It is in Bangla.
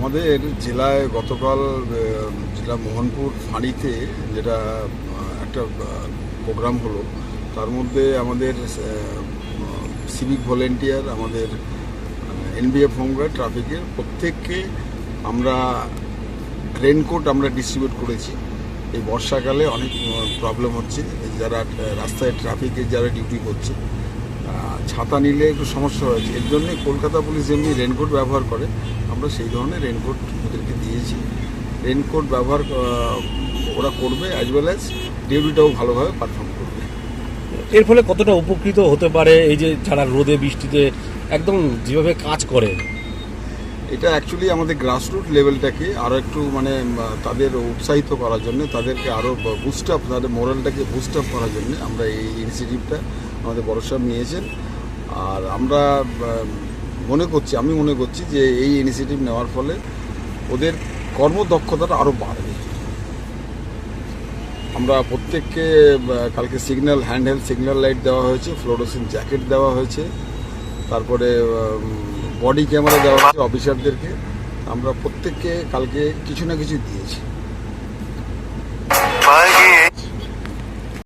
আমাদের জেলায় গতকাল জেলা মোহনপুর ফাঁড়িতে যেটা একটা প্রোগ্রাম হলো, তার মধ্যে আমাদের সিভিক ভলেন্টিয়ার আমাদের এনবিএফ হোমগার্ড ট্রাফিকের প্রত্যেককে আমরা রেনকোট আমরা ডিস্ট্রিবিউট করেছি। এই বর্ষাকালে অনেক প্রবলেম হচ্ছে। যারা রাস্তায় ট্রাফিকে যারা ডিউটি করছে ছাতা নিলে একটু সমস্যা হয়েছে এর জন্যে কলকাতা পুলিশ যেমনি রেনকোট ব্যবহার করে, আমরা সেই ধরনের রেনকোট ওদেরকে দিয়েছি। রেনকোট ব্যবহার ওরা করবে অ্যাজ ওয়েল অ্যাজ ডিউটিটাও ভালোভাবে পারফর্ম করবে। এর ফলে কতটা উপকৃত হতে পারে? এই যে যারা রোদে, বৃষ্টিতে একদম যেভাবে কাজ করে এটা অ্যাকচুয়ালি আমাদের গ্রাসরুট লেভেলটাকে আরও একটু মানে তাদের উৎসাহিত করার জন্য, তাদেরকে আরও বুস্ট আপ তাদের মোরালটাকে বুস্ট আপ করার জন্য আমরা এই ইনিশিয়েটিভটা আমাদের বড় সাহেব নিয়েছেন। আর আমরা মনে করছি, আমি মনে করছি যে এই ইনিশিয়েটিভ নেওয়ার ফলে ওদের কর্মদক্ষতাটা আরও বাড়বে। আমরা প্রত্যেককে কালকে signal hand held signal light দেওয়া হয়েছে ফ্লোরোসিন জ্যাকেট দেওয়া হয়েছে, তারপরে বডি ক্যামেরা দেওয়া হচ্ছে অফিসারদেরকে আমরা প্রত্যেককে কালকে কিছু না কিছু দিয়েছি।